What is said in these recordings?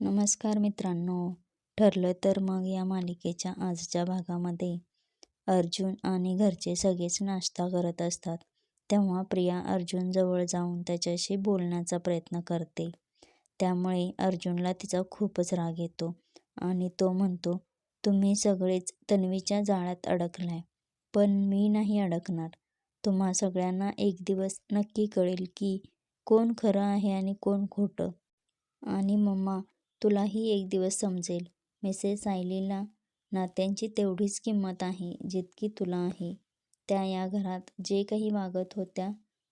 नमस्कार मित्रांनो. ठरलं तर मग या मालिकेच्या आजच्या भागामध्ये. अर्जुन आणि घरचे सगळेच नाश्ता करत असतात. तेव्हा प्रिया अर्जुनजवळ जाऊन त्याच्याशी बोलण्याचा प्रयत्न करते. त्यामुळे अर्जुनला तिचा खूपच राग येतो आणि तो म्हणतो तुम्ही सगळेच तन्वीच्या जाळ्यात अडकलाय. पण मी नाही अडकणार. तुम्हा सगळ्यांना एक दिवस नक्की कळेल की कोण खरं आहे आणि कोण खोटं. आणि मम्मा तुलाही एक दिवस समजेल. मिसेस सायलीला नात्यांची तेवढीच किंमत आहे जितकी तुला आहे. त्या या घरात जे काही वागत होत्या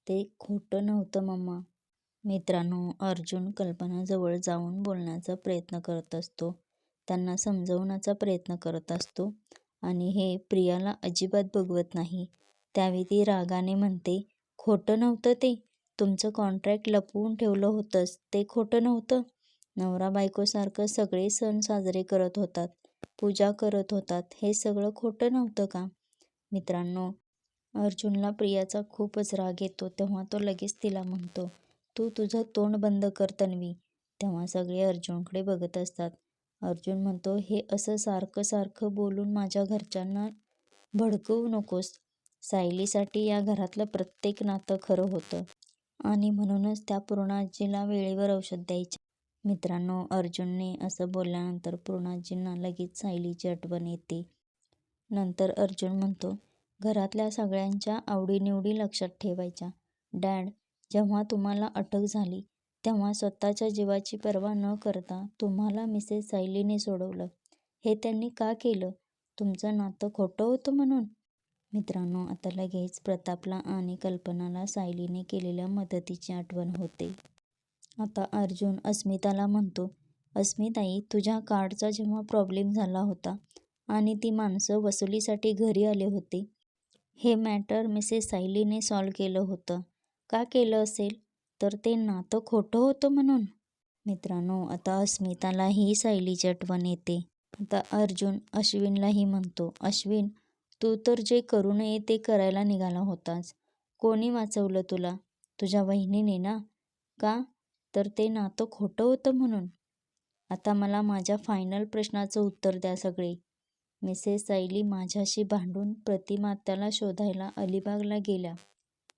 ते खोटं नव्हतं मम्मा. मित्रांनो अर्जुन कल्पनाजवळ जाऊन बोलण्याचा प्रयत्न करत असतो. त्यांना समजवण्याचा प्रयत्न करत असतो. आणि हे प्रियाला अजिबात बघवत नाही. त्यावेळी ती रागाने म्हणते खोटं नव्हतं ते. तुमचं कॉन्ट्रॅक्ट लपवून ठेवलं होतंच ते खोटं नव्हतं. नवरा बायकोसारखं सगळे सण साजरे करत होतात. पूजा करत होतात. हे सगळं खोटं नव्हतं का? मित्रांनो अर्जुनला प्रियाचा खूपच राग येतो. तेव्हा तो लगेच तिला म्हणतो तू तुझं तोंड बंद कर तन्वी. तेव्हा सगळे अर्जुनकडे बघत असतात. अर्जुन म्हणतो हे असं सारखं सारखं बोलून माझ्या घरच्यांना भडकवू नकोस. सायलीसाठी या घरातलं प्रत्येक नातं खरं होतं. आणि म्हणूनच त्या पूर्णाजीला वेळेवर औषध द्यायचे. मित्रांनो अर्जुनने असं बोलल्यानंतर पूर्णाजींना लगेच सायलीची आठवण येते. नंतर अर्जुन म्हणतो घरातल्या सगळ्यांच्या आवडीनिवडी लक्षात ठेवायच्या. डॅड जेव्हा तुम्हाला अटक झाली तेव्हा स्वतःच्या जीवाची पर्वा न करता तुम्हाला मिसेस सायलीने सोडवलं. हे त्यांनी का केलं? तुमचं नातं खोटं होतं म्हणून? मित्रांनो आता लगेच प्रतापला आणि कल्पनाला सायलीने केलेल्या मदतीची आठवण होते. आता अर्जुन अस्मिताला म्हणतो अस्मिताई तुझ्या कार्डचा जेव्हा प्रॉब्लेम झाला होता आणि ती माणसं वसुलीसाठी घरी आले होते हे मॅटर मिसेस सायलीने सॉल्व केलं होतं. का केलं असेल? तर ते नातं खोटं होतं म्हणून. मित्रांनो आता अस्मितालाही सायलीची आठवण येते. आता अर्जुन अश्विनलाही म्हणतो अश्विन तू तर जे करू नये ते करायला निघाला होतास. कोणी वाचवलं तुला? तुझ्या वहिनीने ना? का? तर ते नातं खोटं होतं म्हणून. आता मला माझ्या फायनल प्रश्नाचं उत्तर द्या सगळे. मिसेस सायली माझ्याशी भांडून प्रतिमात्याला शोधायला अलिबागला गेल्या.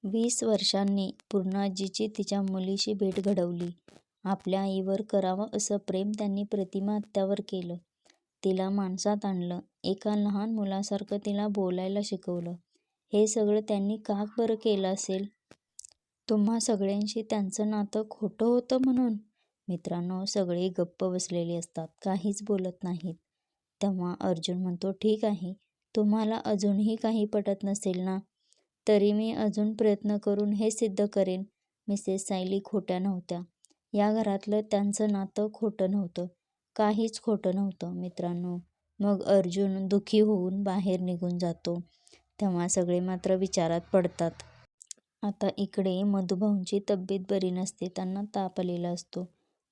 वीस वर्षांनी पूर्णाजीची तिच्या मुलीशी भेट घडवली. आपल्या आईवर करावं असं प्रेम त्यांनी प्रतिमा आत्यावर केलं. तिला माणसात आणलं. एका लहान मुलासारखं तिला बोलायला शिकवलं. हे सगळं त्यांनी का बरं केलं असेल? तुम्हा सगळ्यांशी त्यांचं नातं खोटं होतं म्हणून? मित्रांनो सगळे गप्प बसलेले असतात काहीच बोलत नाहीत. तेव्हा अर्जुन म्हणतो ठीक आहे तुम्हाला अजूनही काही पटत नसेल ना? तरी मी अजून प्रयत्न करून हे सिद्ध करेन. मिसेस सायली खोट्या नव्हत्या. या घरातलं त्यांचं नातं खोटं नव्हतं. काहीच खोटं नव्हतं मित्रांनो. मग अर्जुन दुखी होऊन बाहेर निघून जातो. तेव्हा सगळे मात्र विचारात पडतात. आता इकडे मधुभाऊंची तब्येत बरी नसते त्यांना ताप आलेला असतो.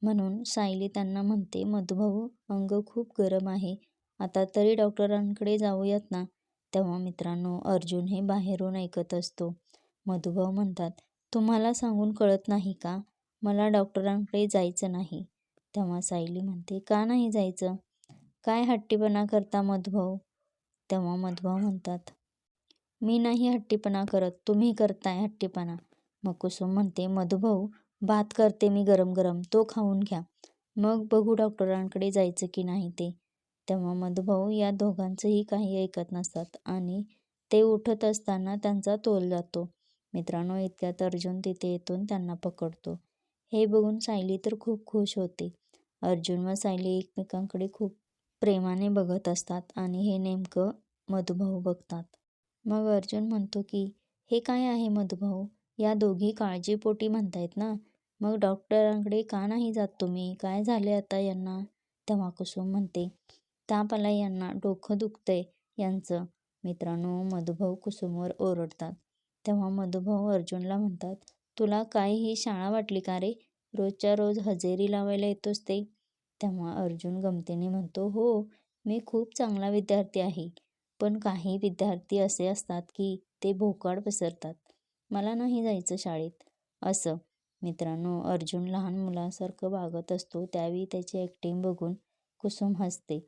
म्हणून सायली त्यांना म्हणते मधुभाऊ अंग खूप गरम आहे. आता तरी डॉक्टरांकडे जाऊयात ना. तेव्हा मित्रांनो अर्जुन हे बाहेरून ऐकत असतो. मधुभाऊ म्हणतात तुम्हाला सांगून कळत नाही का? मला डॉक्टरांकडे जायचं नाही. तेव्हा सायली म्हणते का नाही जायचं? काय हट्टीपणा करता मधुभाऊ? तेव्हा मधुभाऊ म्हणतात मी नाही हट्टीपणा करत तुम्ही करताय हट्टीपणा. मग कुसुम म्हणते मधुभाऊ भात करते मी गरम गरम तो खाऊन घ्या. मग बघू डॉक्टरांकडे जायचं की नाही ते. तेव्हा मधुभाऊ या दोघांचंही काही ऐकत नसतात आणि ते उठत असताना त्यांचा तोल जातो. मित्रांनो इतक्यात अर्जुन तिथे येतून त्यांना पकडतो. हे बघून सायली तर खूप खुश होते. अर्जुन व सायली एकमेकांकडे खूप प्रेमाने बघत असतात आणि हे नेमकं मधुभाऊ बघतात. मग अर्जुन म्हणतो की हे काय आहे मधुभाऊ? या दोघी काळजीपोटी म्हणतायत ना? मग डॉक्टरांकडे का नाही जात तुम्ही? काय झाले आता यांना? तेव्हा कुसुम म्हणते ताप आला यांना डोकं दुखतंय यांचं. मित्रांनो मधुभाऊ कुसुमवर ओरडतात. तेव्हा मधुभाऊ अर्जुनला म्हणतात तुला काय ही शाळा वाटली का रे? रोजच्या रोज हजेरी लावायला येतोस ते? तेव्हा अर्जुन गमतीने म्हणतो हो मी खूप चांगला विद्यार्थी आहे. पण काही विद्यार्थी असे असतात की ते भोकाड पसरतात. मला नाही जायचं शाळेत. असं. मित्रांनो अर्जुन लहान मुलासारखं वागत असतो त्यावेळी त्याची ॲक्टिंग बघून कुसुम हसते.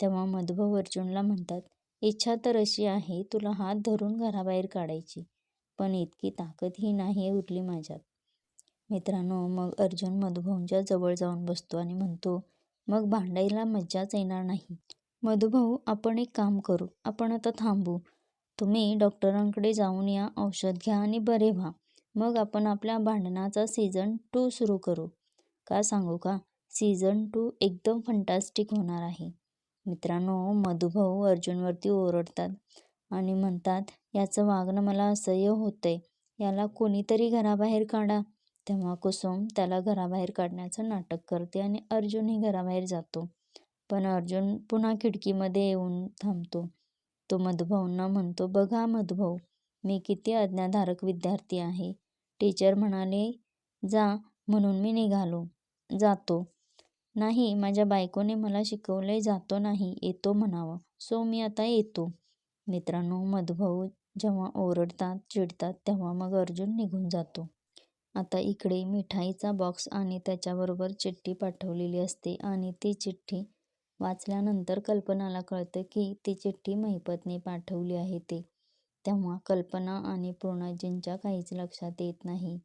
तेव्हा मधुभाऊ अर्जुनला म्हणतात इच्छा तर अशी आहे तुला हात धरून घराबाहेर काढायची पण इतकी ताकदही नाही उरली माझ्यात. मित्रांनो मग अर्जुन मधुभाऊंच्या जवळ जाऊन बसतो आणि म्हणतो मग भांडायला मज्जाच येणार नाही. मधुभाऊ आपण एक काम करू. आपण आता थांबू. तुम्ही डॉक्टरांकडे जाऊन या. औषध घ्या आणि बरे व्हा. मग आपण आपल्या भांडणाचा सीझन टू सुरू करू. का सांगू का? सीझन टू एकदम फंटास्टिक होणार आहे. मित्रांनो मधुभाऊ अर्जुनवरती ओरडतात आणि म्हणतात याचं वागणं मला असह्य होतंय. याला कोणीतरी घराबाहेर काढा. तेव्हा कुसुम त्याला घराबाहेर काढण्याचं नाटक करते आणि अर्जुनही घराबाहेर जातो. पण अर्जुन पुन्हा खिडकीमध्ये येऊन थांबतो. तो मधुभाऊंना म्हणतो बघा मधुभाऊ मी किती आज्ञाधारक विद्यार्थी आहे. टीचर म्हणाले जा म्हणून मी निघालो. जातो. नाही माझ्या बायकोने मला शिकवले जातो नाही येतो म्हणावं. सो मी आता येतो. मित्रांनो मधुभाऊ जेव्हा ओरडतात चिडतात तेव्हा मग अर्जुन निघून जातो. आता इकडे मिठाईचा बॉक्स आणि त्याच्याबरोबर चिठ्ठी पाठवलेली असते आणि ती चिठ्ठी वाचल्यानंतर कल्पनाला कळतं की ती चिठ्ठी महिपतने पाठवली आहे ते. तेव्हा कल्पना आणि पूर्णाजींच्या काहीच लक्षात येत नाही.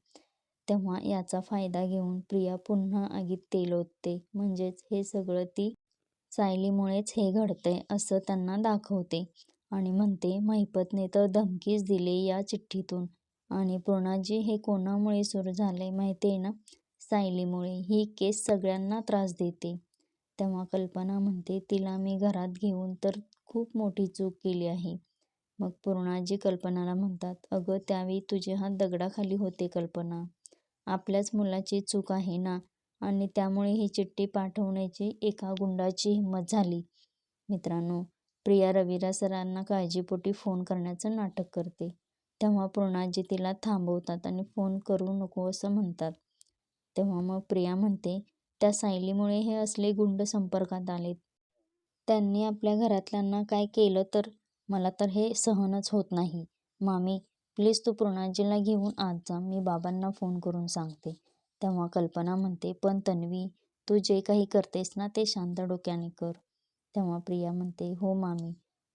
तेव्हा याचा फायदा घेऊन प्रिया पुन्हा आगीत तेल ओतते. म्हणजेच हे सगळं ती सायलीमुळेच हे घडतंय असं त्यांना दाखवते. आणि म्हणते महिपतने तर धमकीच दिली या चिठ्ठीतून. आणि पूर्णाजी हे कोणामुळे सुरू झालंय माहिती आहे ना? सायलीमुळे. ही केस सगळ्यांना त्रास देते. तेव्हा कल्पना म्हणते तिला मी घरात घेऊन तर खूप मोठी चूक केली आहे. मग पूर्णाजी कल्पनाला म्हणतात अगं त्यावेळी तुझे हात दगडाखाली होते कल्पना. आपल्याच मुलाची चूक आहे ना? आणि त्यामुळे ही चिठ्ठी पाठवण्याची एका गुंडाची हिंमत झाली. मित्रांनो प्रिया रविरा सरांना काळजीपोटी फोन करण्याचं नाटक करते. तेव्हा पूर्णाजी तिला थांबवतात आणि फोन करू नको असं म्हणतात. तेव्हा मग प्रिया म्हणते त्या सायलीमुळे हे असले गुंड संपर्कात आलेत. त्यांनी आपल्या घरातल्यांना काय केलं तर मला तर हे सहनच होत नाही. मामी प्लीज तू पूर्णाजीला घेऊन आत जा मी बाबांना फोन करून सांगते. तेव्हा कल्पना म्हणते पण तन्वी तू जे काही करतेस ना ते शांत डोक्याने कर. तेव्हा प्रिया म्हणते हो मामी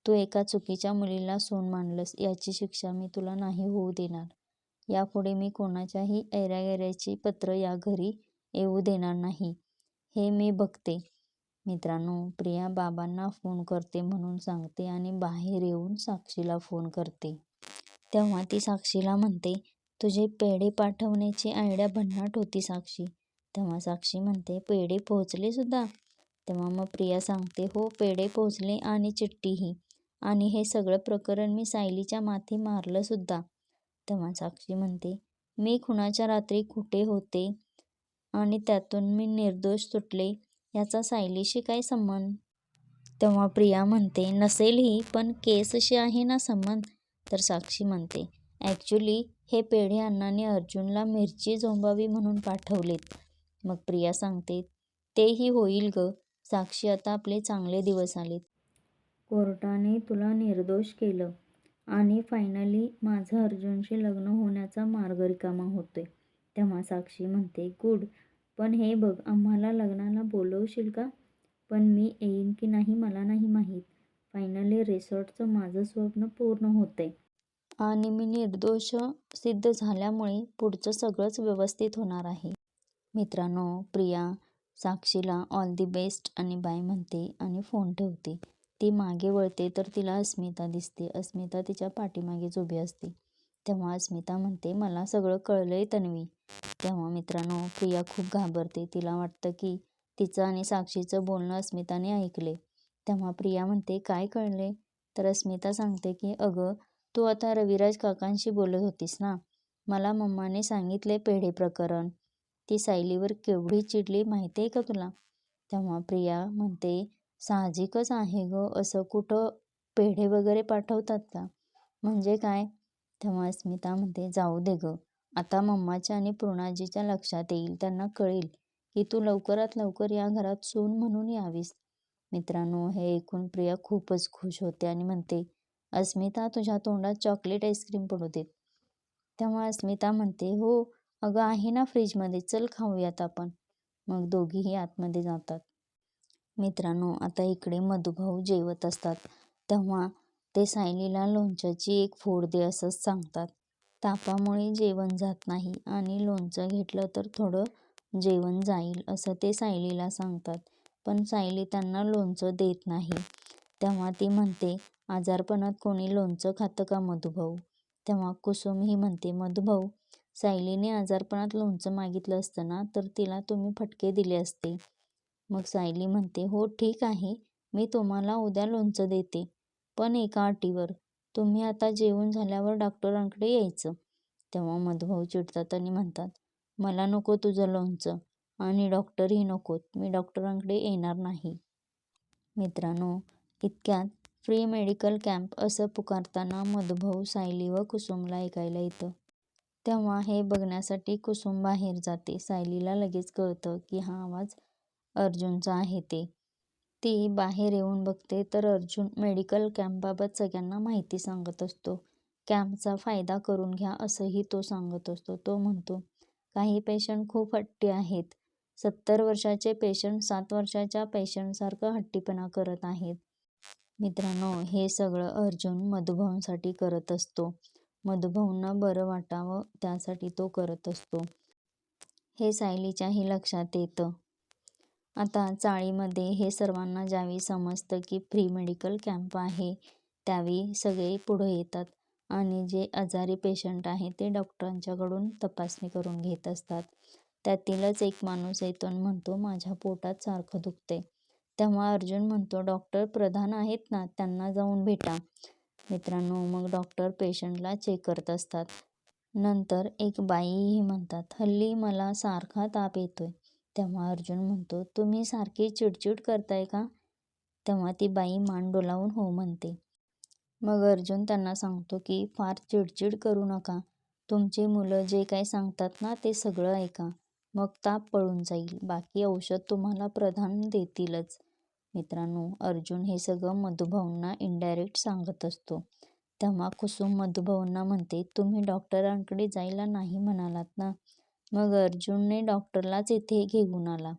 तू एका चुकीच्या मुलीला सोन मानलंस याची शिक्षा मी तुला नाही होऊ देणार. यापुढे मी कोणाच्याही ऐरागैऱ्याची पत्र या घरी येऊ देणार नाही. हे मी बघते. मित्रांनो प्रिया बाबांना फोन करते म्हणून सांगते आणि बाहेर येऊन साक्षीला फोन करते. तेव्हा ती साक्षीला म्हणते तुझे पेढे पाठवण्याची आयडिया भन्नाट होती साक्षी. तेव्हा साक्षी म्हणते पेढे पोहोचले सुद्धा? तेव्हा मग प्रिया सांगते हो पेढे पोहोचले आणि चिठ्ठीही. आणि हे सगळं प्रकरण मी सायलीच्या माथी मारलं सुद्धा. तेव्हा साक्षी म्हणते मी खुणाच्या रात्री कुठे होते? आणि त्यातून मी निर्दोष सुटले याचा सायलीशी काय संबंध? तेव्हा प्रिया म्हणते नसेलही पण केसशी आहे ना संबंध? तर साक्षी म्हणते ॲक्च्युली हे पेढे अण्णाने अर्जुनला मिरची झोंबावी म्हणून पाठवलेत. मग प्रिया सांगते तेही होईल ग. साक्षी आता आपले चांगले दिवस आलेत. कोर्टाने तुला निर्दोष केलं आणि फायनली माझं अर्जुनशी लग्न होण्याचा मार्ग रिकामा होतोय. तेव्हा साक्षी म्हणते गुड पण हे बघ आम्हाला लग्नाला बोलवशील का? पण मी येईन की नाही मला नाही माहीत. फायनली रिसॉर्टचं माझं स्वप्न पूर्ण होतंय. आणि मी निर्दोष सिद्ध झाल्यामुळे पुढचं सगळंच व्यवस्थित होणार आहे. मित्रांनो प्रिया साक्षीला ऑल दी बेस्ट आणि बाय म्हणते आणि फोन ठेवते. ती मागे वळते तर तिला अस्मिता दिसते. अस्मिता तिच्या पाठीमागेच उभी असते. तेव्हा अस्मिता म्हणते मला सगळं कळलंय तन्वी. तेव्हा मित्रांनो प्रिया खूप घाबरते. तिला वाटतं की तिचं आणि साक्षीचं बोलणं अस्मिताने ऐकले तेव्हा प्रिया म्हणते काय कळले तर अस्मिता सांगते की अगं तू आता रविराज काकांशी बोलत होतीस ना? मला मम्माने सांगितले पेढे प्रकरण. ती सायलीवर केवढी चिडली माहिती आहे का तुला? तेव्हा प्रिया म्हणते साहजिकच आहे ग. असं कुठं पेढे वगैरे पाठवतात का? म्हणजे काय? तेव्हा अस्मिता म्हणते जाऊ दे ग. आता मम्माच्या आणि पूर्णाजीच्या लक्षात येईल त्यांना कळेल की तू लवकरात लवकर या घरात सून म्हणून यावीस. मित्रांनो हे ऐकून प्रिया खूपच खुश होते आणि म्हणते अस्मिता तुझ्या तोंडात चॉकलेट आईस्क्रीम पडू देत तेव्हा अस्मिता म्हणते हो अगं आहे ना फ्रीजमध्ये. चल खाऊयात आपण. मग दोघीही आतमध्ये जातात. मित्रांनो आता इकडे मधुभाऊ जेवत असतात. तेव्हा ते सायलीला लोणच्याची एक फोड दे असंच सांगतात. तापामुळे जेवण जात नाही आणि लोणचं घेतलं तर थोडं जेवण जाईल असं ते सायलीला सांगतात. पण सायली त्यांना लोणचं देत नाही. तेव्हा ती म्हणते आजारपणात कोणी लोणचं खातं का मधुभाऊ? तेव्हा कुसुम ही म्हणते मधुभाऊ सायलीने आजारपणात लोणचं मागितलं असतं ना तर तिला तुम्ही फटके दिले असते. मग सायली म्हणते हो ठीक आहे. मी तुम्हाला उद्या लोणचं देते. पण एका अटीवर. तुम्ही आता जेवून झाल्यावर डॉक्टरांकडे यायचं. तेव्हा मधुभाऊ चिडतात आणि म्हणतात मला नको तुझं लोणचं आणि डॉक्टरही नकोत. मी डॉक्टरांकडे येणार नाही. मित्रांनो इतक्यात फ्री मेडिकल कॅम्प असं पुकारताना मधुभाऊ सायली व कुसुमला ऐकायला येतं. तेव्हा हे बघण्यासाठी कुसुम बाहेर जाते. सायलीला लगेच कळतं की हा आवाज अर्जुनचा आहे ते. ती बाहेर येऊन बघते तर अर्जुन मेडिकल कॅम्पबाबत सगळ्यांना माहिती सांगत असतो. कॅम्पचा फायदा करून घ्या असंही तो सांगत असतो. तो म्हणतो काही पेशंट खूप हट्टी आहेत. सत्तर वर्षाचे पेशंट सात वर्षाच्या पेशंटसारखं हट्टीपणा करत आहेत. मित्रांनो हे सगळं अर्जुन मधुभाऊंसाठी करत असतो. मधुभाऊंना बरं वाटावं त्यासाठी तो करत असतो. हे सायलीच्याही लक्षात येतं. आता चाळीमध्ये हे सर्वांना ज्यावेळी समजतं की फ्री मेडिकल कॅम्प आहे त्यावेळी सगळे पुढं येतात आणि जे आजारी पेशंट आहे ते डॉक्टरांच्याकडून तपासणी करून घेत असतात. त्यातीलच एक माणूस येतो आणि म्हणतो माझ्या पोटात सारखं दुखते तेव्हा अर्जुन म्हणतो डॉक्टर प्रधान आहेत ना त्यांना जाऊन भेटा. मित्रांनो मग डॉक्टर पेशंटला चेक करत असतात. नंतर एक बाईही म्हणतात हल्ली मला सारखा ताप येतोय. तेव्हा अर्जुन म्हणतो तुम्ही सारखी चिडचिड करताय का? तेव्हा ती बाई मान डोलावून हो म्हणते. मग अर्जुन त्यांना सांगतो की फार चिडचिड करू नका. तुमची मुलं जे काही सांगतात ना ते सगळं ऐका. मग ताप पळून जाईल. बाकी औषध तुम्हाला प्रधान देतीलच. मित्रांनो अर्जुन हे सगळं मधुभाऊंना इनडायरेक्ट सांगत असतो. तेव्हा कुसुम मधुभाऊंना म्हणते तुम्ही डॉक्टरांकडे जायला नाही म्हणालात ना? मग अर्जुनने डॉक्टरलाच इथे घेऊन आला.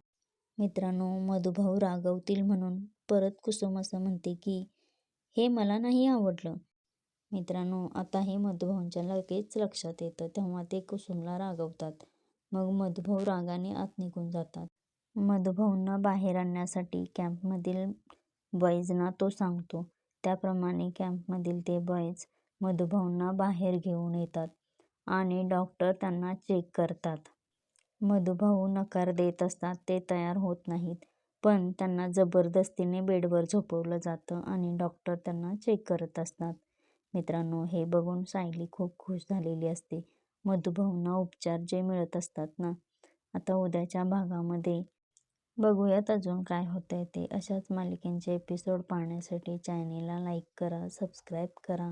मित्रांनो मधुभाऊ रागवतील म्हणून परत कुसुम असं म्हणते की हे मला नाही आवडलं. मित्रांनो आता हे मधुभाऊंच्या लगेच लक्षात येतं तेव्हा ते कुसुमला रागवतात. मग मधुभाऊ रागाने आत निघून जातात. मधुभाऊंना बाहेर आणण्यासाठी कॅम्पमधील बॉईजना तो सांगतो. त्याप्रमाणे कॅम्पमधील ते बॉईज मधुभाऊंना बाहेर घेऊन येतात. आणि डॉक्टर त्यांना चेक करतात. मधुभाऊ नकार देत असतात ते तयार होत नाहीत. पण त्यांना जबरदस्तीने बेडवर झोपवलं जातं आणि डॉक्टर त्यांना चेक करत असतात. मित्रांनो हे बघून सायली खूप खुश झालेली असते. मधुभाऊंना उपचार जे मिळत असतात ना आता उद्याच्या भागामध्ये बघूयात अजून काय होतंय ते. अशाच मालिकेंचे एपिसोड पाहण्यासाठी चॅनेलला लाईक करा सबस्क्राईब करा.